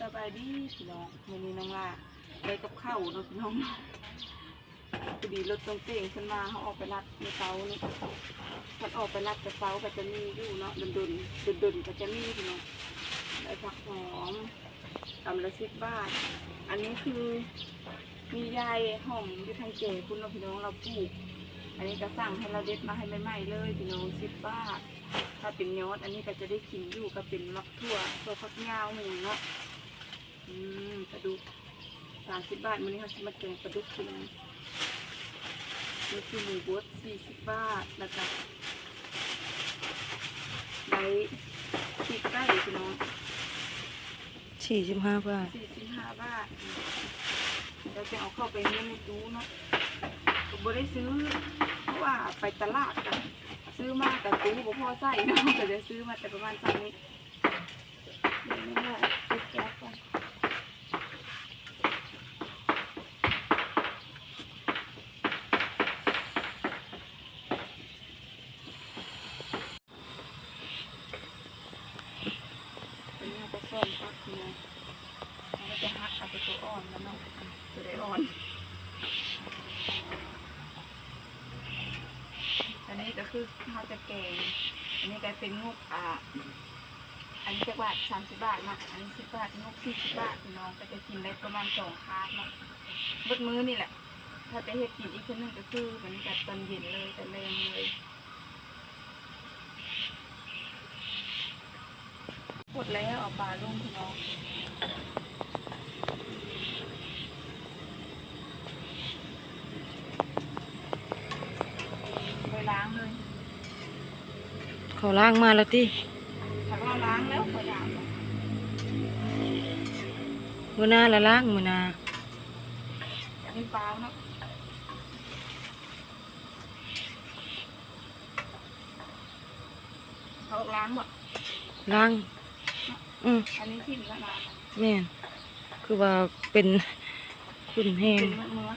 สบายดีพี่น้องมื้อนี้น้องล่าได้กับข้าวเนาะพี่น้องพอดีรถตรงเต่งขึ้นมาเขาออกไปรับในเสาเนี่มันออกไปรับแต่เสาก็จะมีอยู่เนาะดุนดุนดุนดุนก็จะมีพี่น้องได้ผักหอมกำละสิบบาท อันนี้คือมียายหอมอยู่ทางเจคุณเนาะพี่น้องเราปลูก อันนี้ก็สั่งให้เราเด็ดมาให้ใหม่ๆเลยพี่น้องสิบบาทถ้าเป็นยอดอันนี้ก็จะได้กินอยู่ก็เป็นมักทั่วตัวฟักยาวหมูเนาะ อืมปลาดุกสามสิบบาทมื้อนี้เขาจะมาแกงปลาดุกกินนี่คือหมูบดสี่สิบบาทแล้วก็ไก่ปีกไก่พี่น้องสี่สิบห้าบาทสี่สิบห้าบาทเราจะเอาเข้าไปเลี้ยงในตู้เนาะก็บ่ได้ซื้อ เพราะว่าไปตลาดกันซื้อมาแต่ตู้บ่พอใส่เนาะก็จะซื้อมาแต่ประมาณสักนี้เดี๋ยวไม่ได้ปิดแก๊สก่อนอันนี้เราจะซ่อมพักเนาะเราจะหักเอาไปตัวอ่อนแล้วเนาะตัวได้อ่อน อันนี้ก็ คือข้าจะแกงอันนี้ก็เป็นงบอ่าอันนี้จะบาทสามสิบบาทนาะอันนี้สิบบาทงบสี่สิบบาทพี่น้องก็จะกินได้ประมาณสองคาร์ดเนาะเบดมื้อนี่แหละ ถ้าจะเฮ็ดกินอีกคนหนึงก็คือมันกับตอนเย็นเลยแต่แรงเลยหมดแล้วเอาปลาลงพี่น้อง ไปล้างเลย เขาล้างมาแล้วที่ถ้าเราล้างแล้วก็อยากมือหนาละล้างมือหนาอยากให้ปลาเนาะเขาล้างหมดล้าง อืมอันนี้ทิ้งแล้วนะแม่นคือว่าเป็นขุ่นแห้ง เป็นเมื่อเมื่อ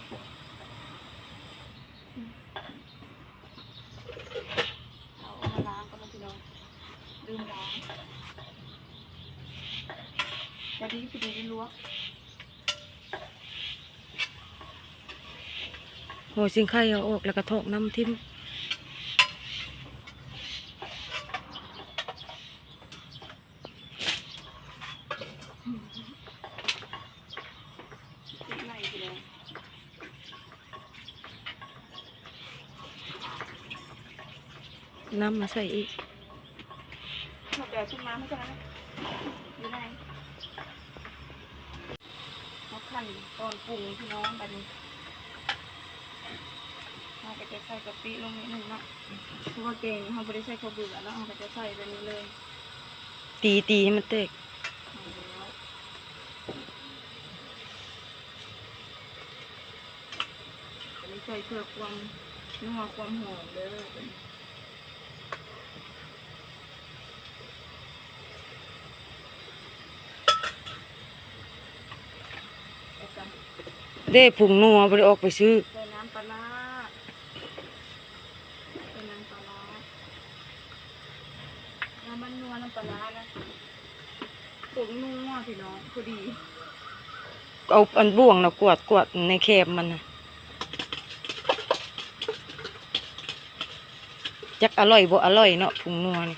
เอามาล้างก็แล้วพี่น้องลืมล้าง จะดีพอดีได้ลวกหัวสิงไข่เอาออกแล้วก็ทอกน้ำทิ่มติดในพี่น้องน้ำมาใส่อีกหมดแล้วขึ้นมาไม่ใช่ไหมอยู่ไหน เขาขั้นตอนปรุงพี่น้องแบบนี้เราก็จะใส่กะปิลงนิดหนึ่งเนาะเพราะว่าเก่งเขาไม่ได้ใส่ข้าวเบื่อแล้วเขาก็จะใส่แบบนี้เลยตีตีให้มันแตกเอาแล้วอันนี้ใส่เพื่อความนัวความหอมเลย เอากัน เด้ผุงนัวไปออกไปซื้อใส่น้ำปลาร้าใส่น้ำปลาร้าน้ำมันนัวน้ำปลาร้านะผงนัวพี่น้องพอดี เอาอันบ่วงนะกวาดกวาดในแคบมันนะจักอร่อยบ่อร่อยเนาะผุงนัวนี่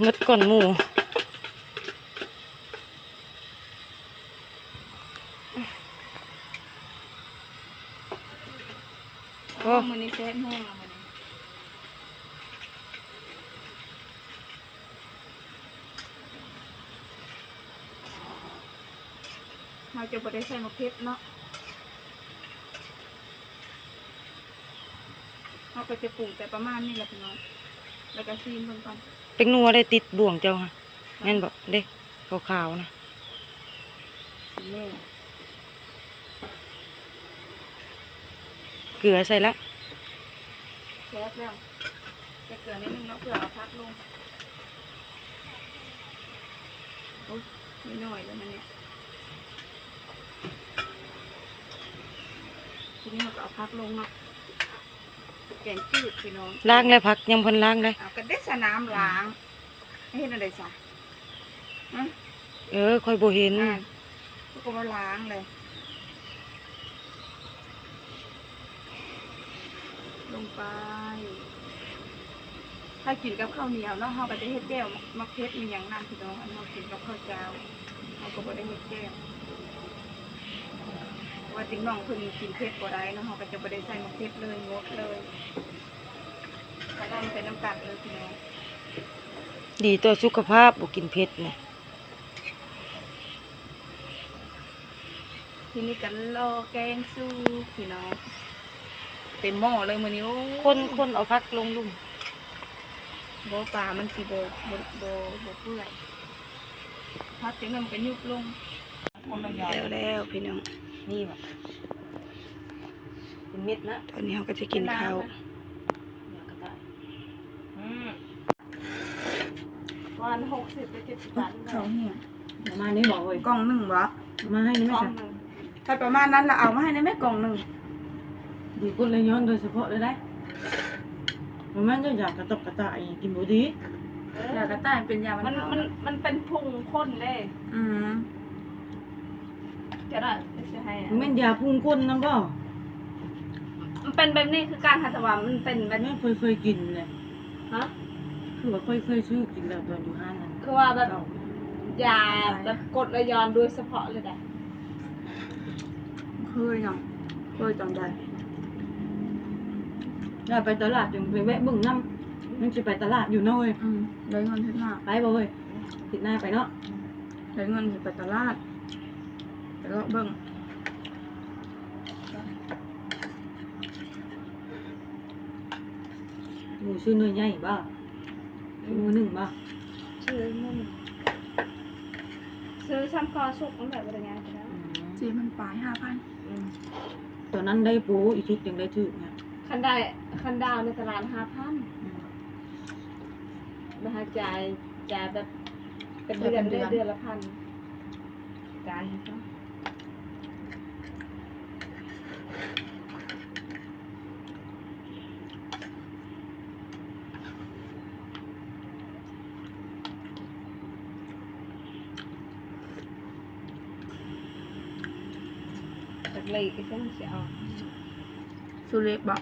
เงดก้อนหมู โอ้มันนี่เซฟแห้งแล้วมันเราจะบ่ได้ใส่มะเขือเนาะเราก็จะปรุงแต่ประมาณนี้แหละพี่น้อง แล้วก็ซีมเพิ่นก่อนเป็นนัวได้ติดบ่วงเจ้าฮะงั้นบอกเด้ขาวๆนะเกลือใส่ละ แซ่บแล้วจะเกลือนิดนึงเนาะเพื่อเอาพักลงโอ้ยนิดหน่อยแล้วมันเนี่ยทีนี้เราก็เอาพักลงเนาะแกงจืดพี่น้องล้างเลยพักยังเพันล้างเลยเอากระเด็ดสน้ำล้างให้เห็นอะไรซะฮะเออค่อยบ่เห็นอ่าแล้วก็มาล้างเลย ลงไป ถ้ากินกับข้าวเหนียวเนาะเราก็จะเฮ็ดแก้วมักเพชรมีอย่างนั้นพี่น้องอันเรากินกับข้าวเจ้าเราก็บ่ได้เฮ็ดแก้วว่าจริงน้องเพิ่นกินเผ็ดบ่ได้เนาะเราก็จะบ่ได้ใส่มักเพชรเลยงดเลยถ้าได้มันเป็นน้ำตาลเลยพี่น้องดีต่อสุขภาพบ่กินเผ็ดนี่ทีนี้กันรอแกงสู้พี่น้อง เต็มหม้อเลยมื้อนี้โอ้คนคนเอาพักลงลุ่มบ่ปลามันสิบ่บ่บ่บ่เปื่อยพักจังนั้นมันก็ยุบลงแล้วแล้วพี่น้องนี่บ่เป็นเม็ดนะตอนนี้เราก็จะกินข้าวอืมวันหกสิบไปเจ็ดสิบบาทข้าวเหี่ยประมาณนี้บอกเว้ยกล่องหนึ่งวะมาให้นี่กไม่ล่องใช่หนึ่งถ้าประมาณนั้นเราเอามาให้ในแม่กล่องหนึ่ง ดีกุเลยย้อนโดยเฉพาะเลยได้มันแม่นจะอยากกระตบกระต่ายกินบ่ดียากระต่ายเป็นยามัมันมันมันเป็นพุงข้นเลยอืมจะได้จะให้มันแม่นยาพุ่งก้นนำบ่มันเป็นแบบนี้คือการหัตถวามันเป็นแบบแม่เคยเคยกินเลยฮะคือว่าเคยเคยซื้อกินแล้วตอนอยู่ห้างนั้นคือว่าแบบเก่ายาแบบกรดระยอนโดยเฉพาะเลยได้เคยเนาะเคยจังใด แล้วไปตลาดจึงไปแวะเบิ่งน้ำมันสิไปตลาดอยู่เนาะเว้ยอืมได้เงินเฮ็ดหน้าไปบ่เว้ยติดหน้าไปเนาะได้เงินสิไปตลาดไปเลาะเบิ่งหมูซื้อหน่วยใหญ่บ่ซื้อหมูหนึ่งบ่ชื่อมันซื้อซ้ำคอสุกมันแบบอะไรเงี้ยก็ได้อืมจีมันปลายห้าพัน อืมตอนนั้นได้ปูอีกชุดยังได้ถือเนี่ยคันได้คันดาวในตลาดห้าพันอืมนะคะจ่ายจ่ายแบบเป็นเดือนเดือนเดือนละพันจ่ายให้เขาจากเลยก็ต้องเสียเอาสุเล็กบอก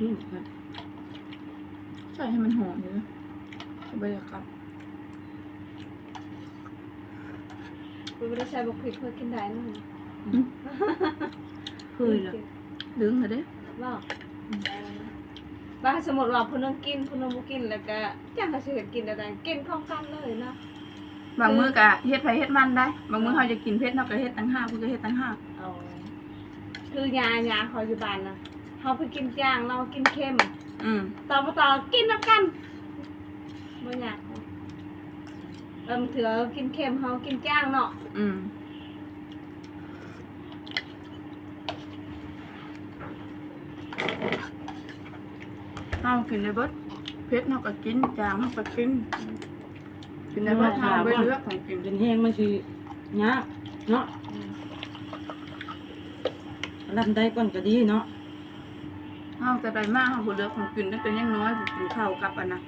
อืมครับใส่ให้มันหอมอยู่นะบรรยากาศคุณไม่ได้ใช้บุกพริกเพื่อกินได้นะเคยแล้วดึงเหรอเด้ว่าว่าสมมติว่าผู้นึงกินผู้นึงบ่กินแล้วก็จังเขาสิเฮ็ดกินอะไรกินพร้อมกันเลยนะบางมื้อกะเฮ็ดไผเฮ็ดมันได้ บางมื้อเขาจะกินเผ็ดเราก็เฮ็ดตั้งห้าเพิ่นก็เฮ็ดตั้งห้าเอาคือยายาคอยอยู่บ้านนะ เฮาไปกินจางเรากินเค็มอืมต่อมาต่อกินน้ำกันบ่อยากเอิ่มเถือกินเค็มเฮากินจางเนาะอืมเอากินได้เบิดเผ็ดเราก็กินจางเราก็กิน กินได้เบิดเราไปเลือกของกินเป็นแห้งมันสิยากเนาะรับได้ก่อนก็ดีเนาะ เฮาจะได้มากเฮาบ่เลือกของกินตั้งแต่ยังน้อยกินข้าวกับอันนะ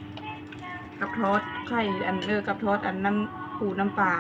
กับทอดไข่อันเออกับทอดอันน้ำปูน้ำปลา